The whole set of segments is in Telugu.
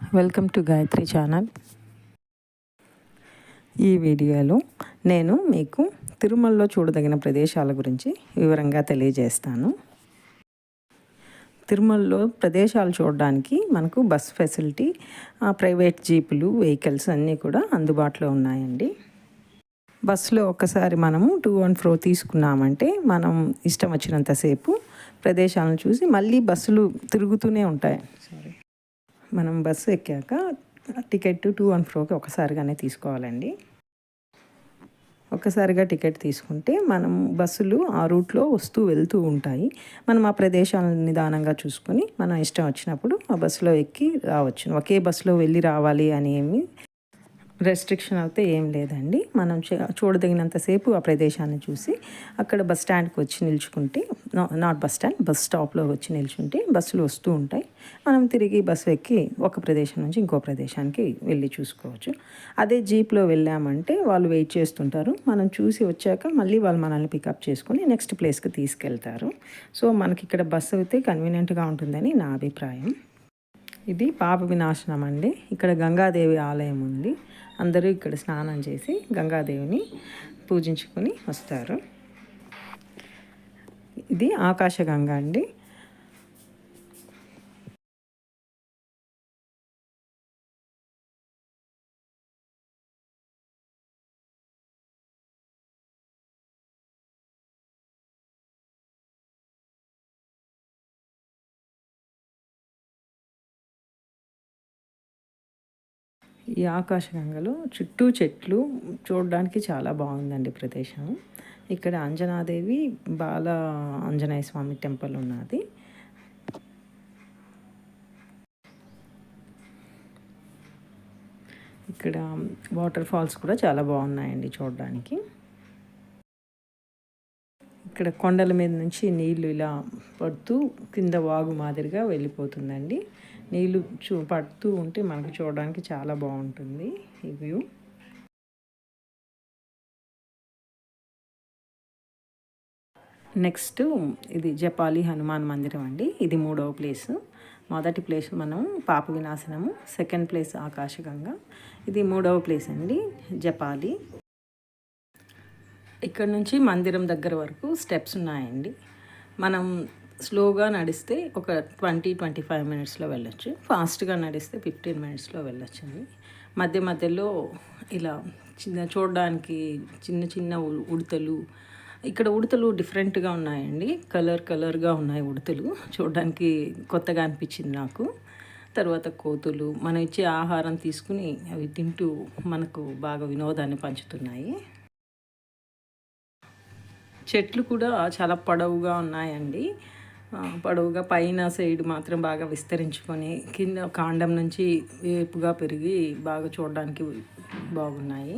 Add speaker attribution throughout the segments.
Speaker 1: Welcome to Gayatri channel. ఈ వీడియోలో నేను మీకు తిరుమలలో చూడదగిన ప్రదేశాల గురించి వివరంగా తెలియజేస్తాను. తిరుమలలో ప్రదేశాలు చూడడానికి మనకు బస్ ఫెసిలిటీ ప్రైవేట్ జీపులు వెహికల్స్ అన్నీ కూడా అందుబాటులో ఉన్నాయండి. బస్సులో ఒక్కసారి మనము టూ అండ్ ఫ్రో తీసుకున్నామంటే మనం ఇష్టం వచ్చినంతసేపు ప్రదేశాలను చూసి మళ్ళీ బస్సులు తిరుగుతూనే ఉంటాయి. సారీ మనం బస్సు ఎక్కాక టికెట్ టూ అండ్ ఫ్రోకి ఒకసారిగానే తీసుకోవాలండి. ఒక్కసారిగా టికెట్ తీసుకుంటే మనం బస్సులు ఆ రూట్లో వస్తూ వెళ్తూ ఉంటాయి. మనం ఆ ప్రదేశాలను నిదానంగా చూసుకొని మనం ఇష్టం వచ్చినప్పుడు ఆ బస్సులో ఎక్కి రావచ్చు. ఒకే బస్సులో వెళ్ళి రావాలి అని ఏమి రెస్ట్రిక్షన్ అయితే ఏం లేదండి. మనం చూడదగినంతసేపు ఆ ప్రదేశాన్ని చూసి అక్కడ బస్ స్టాండ్కి వచ్చి నిల్చుకుంటే నాట్ బస్ స్టాండ్ బస్ స్టాప్లో వచ్చి నిల్చుంటే బస్సులు వస్తూ ఉంటాయి. మనం తిరిగి బస్సు ఎక్కి ఒక ప్రదేశం నుంచి ఇంకో ప్రదేశానికి వెళ్ళి చూసుకోవచ్చు. అదే జీప్లో వెళ్ళామంటే వాళ్ళు వెయిట్ చేస్తుంటారు. మనం చూసి వచ్చాక మళ్ళీ వాళ్ళు మనల్ని పికప్ చేసుకుని నెక్స్ట్ ప్లేస్కి తీసుకెళ్తారు. సో మనకి ఇక్కడ బస్సు అయితే కన్వీనియంట్గా ఉంటుందని నా అభిప్రాయం. ఇది పాప వినాశనం అండి. ఇక్కడ గంగాదేవి ఆలయం ఉంది. అందరూ ఇక్కడ స్నానం చేసి గంగాదేవిని పూజించుకొని వస్తారు. ఇది ఆకాశగంగా అండి. ఈ ఆకాశగంగలో చుట్టూ చెట్లు చూడడానికి చాలా బాగుందండి ప్రదేశం. ఇక్కడ అంజనాదేవి బాల ఆంజనేయ స్వామి టెంపుల్ ఉన్నది. ఇక్కడ వాటర్ ఫాల్స్ కూడా చాలా బాగున్నాయండి చూడడానికి. ఇక్కడ కొండల మీద నుంచి నీళ్ళు ఇలా పడుతూ కింద వాగు మాదిరిగా వెళ్ళిపోతుందండి. నీళ్ళు చూ పడుతూ ఉంటే మనకు చూడడానికి చాలా బాగుంటుంది ఈ వ్యూ. నెక్స్ట్ ఇది జపాలి హనుమాన్ మందిరం అండి. ఇది మూడవ ప్లేస్. మొదటి ప్లేస్ మనం పాప వినాశనము సెకండ్ ప్లేస్ ఆకాశగంగా. ఇది మూడవ ప్లేస్ అండి జపాలి. ఇక్కడ నుంచి మందిరం దగ్గర వరకు స్టెప్స్ ఉన్నాయండి. మనం స్లోగా నడిస్తే ఒక ట్వంటీ ట్వంటీ ఫైవ్ మినిట్స్లో వెళ్ళొచ్చు. ఫాస్ట్గా నడిస్తే ఫిఫ్టీన్ మినిట్స్లో వెళ్ళొచ్చండి మధ్య మధ్యలో ఇలా చిన్న చూడడానికి చిన్న చిన్న ఉడతలు. ఇక్కడ ఉడతలు డిఫరెంట్గా ఉన్నాయండి. కలర్ కలర్గా ఉన్నాయి ఉడతలు. చూడడానికి కొత్తగా అనిపించింది నాకు. తర్వాత కోతులు. మనం ఇచ్చే ఆహారం తీసుకుని అవి తింటూ మనకు బాగా వినోదాన్ని పంచుతున్నాయి. చెట్లు కూడా చాలా పొడవుగా ఉన్నాయండి. పొడవుగా పైన సైడ్ మాత్రం బాగా విస్తరించుకొని కింద కాండం నుంచి వేపుగా పెరిగి బాగా చూడడానికి బాగున్నాయి.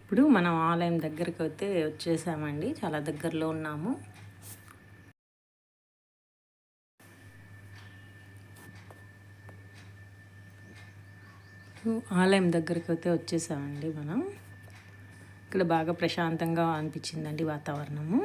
Speaker 1: ఇప్పుడు మనం ఆలయం దగ్గరికి అయితే వచ్చేసామండి. చాలా దగ్గరలో ఉన్నాము. ఆలయం దగ్గరికి అయితే వచ్చేసామండి మనం. ఇక్కడ బాగా ప్రశాంతంగా అనిపించిందండి వాతావరణము.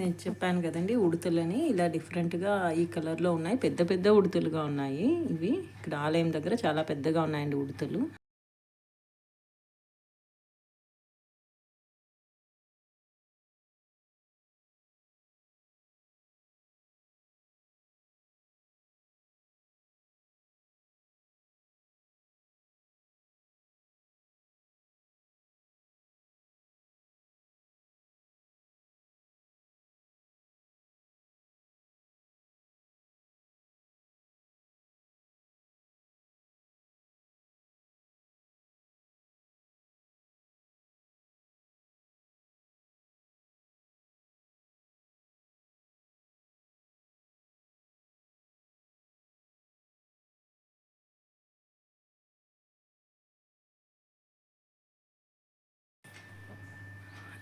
Speaker 1: నేను చెప్పాను కదండి ఉడతలని ఇలా డిఫరెంట్గా ఈ కలర్లో ఉన్నాయి. పెద్ద పెద్ద ఉడతలుగా ఉన్నాయి ఇవి. ఇక్కడ ఆలయం దగ్గర చాలా పెద్దగా ఉన్నాయండి ఉడతలు.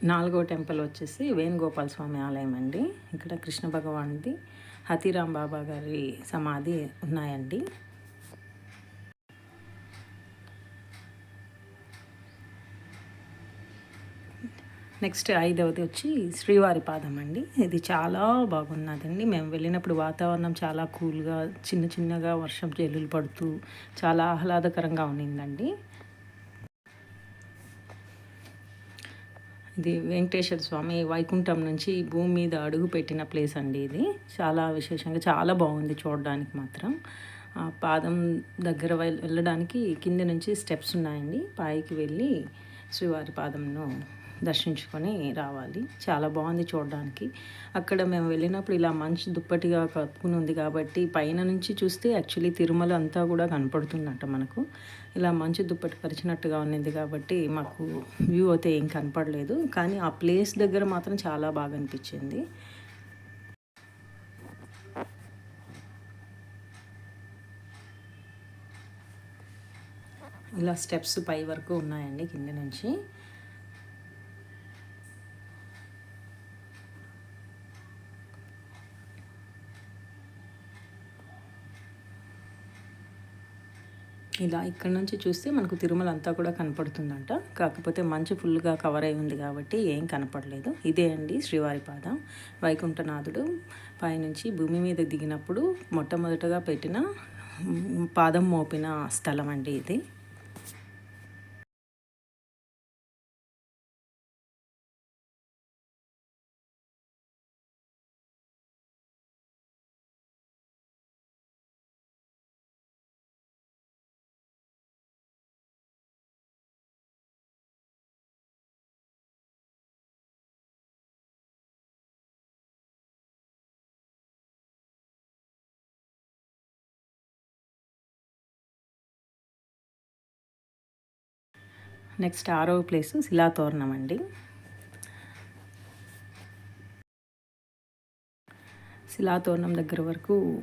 Speaker 1: నాలుగో టెంపుల్ వచ్చేసి వేణుగోపాల స్వామి ఆలయం అండి. ఇక్కడ కృష్ణ భగవాన్ది హతీరాం బాబా గారి సమాధి ఉన్నాయండి. నెక్స్ట్ ఐదవది వచ్చి శ్రీవారి పాదం అండి. ఇది చాలా బాగున్నదండి. మేము వెళ్ళినప్పుడు వాతావరణం చాలా కూల్గా చిన్న చిన్నగా వర్షం జల్లులు పడుతూ చాలా ఆహ్లాదకరంగా ఉన్నిందండి. ఇది వెంకటేశ్వర స్వామి వైకుంఠం నుంచి భూమి మీద అడుగు పెట్టిన ప్లేస్ అండి ఇది. చాలా విశేషంగా చాలా బాగుంది చూడడానికి మాత్రం. పాదం దగ్గర వెళ్ళడానికి కింద నుంచి స్టెప్స్ ఉన్నాయండి. పైకి వెళ్ళి శ్రీవారి పాదంను దర్శించుకొని రావాలి. చాలా బాగుంది చూడడానికి. అక్కడ మేము వెళ్ళినప్పుడు ఇలా మంచి దుప్పటిగా కప్పుకుని ఉంది కాబట్టి పైన నుంచి చూస్తే యాక్చువల్లీ తిరుమల అంతా కూడా కనపడుతుందంట మనకు. ఇలా మంచి దుప్పటి పరిచినట్టుగా ఉన్నది కాబట్టి మాకు వ్యూ అయితే ఏం కనపడలేదు. కానీ ఆ ప్లేస్ దగ్గర మాత్రం చాలా బాగా అనిపించింది. ఇలా స్టెప్స్ పై వరకు ఉన్నాయండి కింద నుంచి. ఇలా ఇక్కడ నుంచి చూస్తే మనకు తిరుమల అంతా కూడా కనపడుతుందంట. కాకపోతే మంచు ఫుల్గా కవర్ అయి ఉంది కాబట్టి ఏం కనపడలేదు. ఇదే అండి శ్రీవారి పాదం. వైకుంఠనాథుడు పైనుంచి భూమి మీద దిగినప్పుడు మొట్టమొదటగా పెట్టిన పాదం మోపిన స్థలం అండి ఇది. నెక్స్ట్ ఆరో ప్లేస్ శిలాతోరణం అండి. శిలాతోరణం దగ్గర వరకు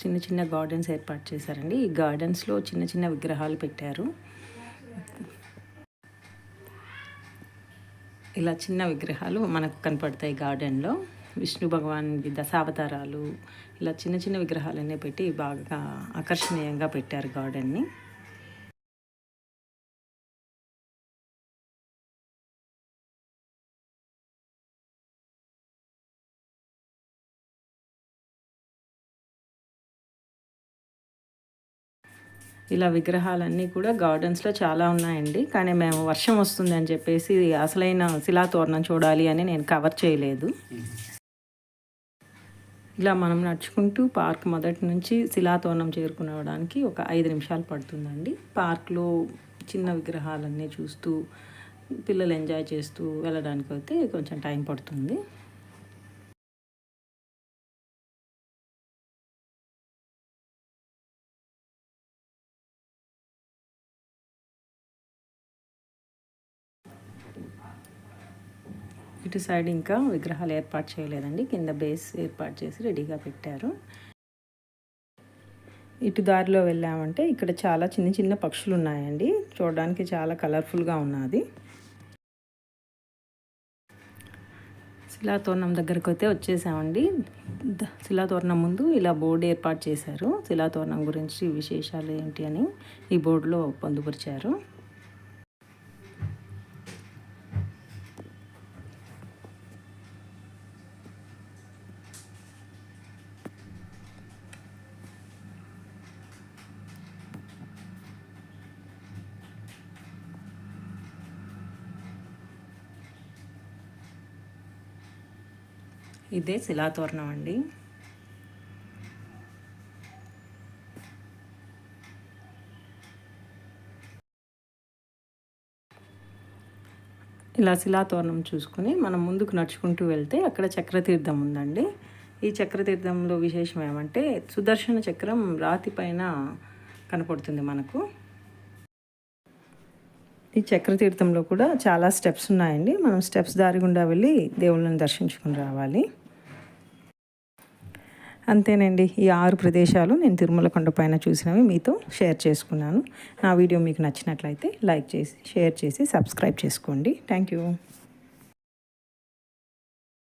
Speaker 1: చిన్న చిన్న గార్డెన్స్ ఏర్పాటు చేశారండి. ఈ గార్డెన్స్లో చిన్న చిన్న విగ్రహాలు పెట్టారు. ఇలా చిన్న విగ్రహాలు మనకు కనపడతాయి గార్డెన్లో. విష్ణు భగవాన్ దశావతారాలు ఇలా చిన్న చిన్న విగ్రహాలన్నీ పెట్టి బాగా ఆకర్షణీయంగా పెట్టారు గార్డెన్ని. ఇలా విగ్రహాలన్నీ కూడా గార్డెన్స్లో చాలా ఉన్నాయండి. కానీ మేము వర్షం వస్తుంది అని చెప్పేసి అసలైన శిలాతోరణం చూడాలి అని నేను కవర్ చేయలేదు. ఇలా మనం నడుచుకుంటూ పార్క్ మొదటి నుంచి శిలాతోరణం చేరుకునడానికి ఒక ఐదు నిమిషాలు పడుతుందండి. పార్క్లో చిన్న విగ్రహాలన్నీ చూస్తూ పిల్లలు ఎంజాయ్ చేస్తూ వెళ్ళడానికి అయితే కొంచెం టైం పడుతుంది. ఇటు సైడ్ ఇంకా విగ్రహాలు ఏర్పాటు చేయలేదండి. కింద బేస్ ఏర్పాటు చేసి రెడీగా పెట్టారు. ఇటు దారిలో వెళ్ళామంటే ఇక్కడ చాలా చిన్న చిన్న పక్షులు ఉన్నాయండి. చూడడానికి చాలా కలర్ఫుల్గా ఉన్నది. శిలాతోరణం దగ్గరకు అయితే వచ్చేసామండి. శిలాతోరణం ముందు ఇలా బోర్డు ఏర్పాటు చేశారు. శిలాతోరణం గురించి విశేషాలు ఏంటి అని ఈ బోర్డులో పొందుపరిచారు. ఇదే శిలాతోరణం అండి. ఇలా శిలాతోరణం చూసుకుని మనం ముందుకు నడుచుకుంటూ వెళ్తే అక్కడ చక్రతీర్థం ఉందండి. ఈ చక్రతీర్థంలో విశేషం ఏమంటే సుదర్శన చక్రం రాతి పైన కనపడుతుంది మనకు. ఈ చక్రతీర్థంలో కూడా చాలా స్టెప్స్ ఉన్నాయండి. మనం స్టెప్స్ దారి గుండా వెళ్ళి దేవుళ్ళని దర్శించుకుని రావాలి. అంతేనండి. ఈ ఆరు ప్రదేశాలు నేను తిరుమల కొండ పైన చూసినవి మీతో షేర్ చేసుకున్నాను. నా వీడియో మీకు నచ్చినట్లయితే లైక్ చేసి షేర్ చేసి సబ్స్క్రైబ్ చేసుకోండి. Thank you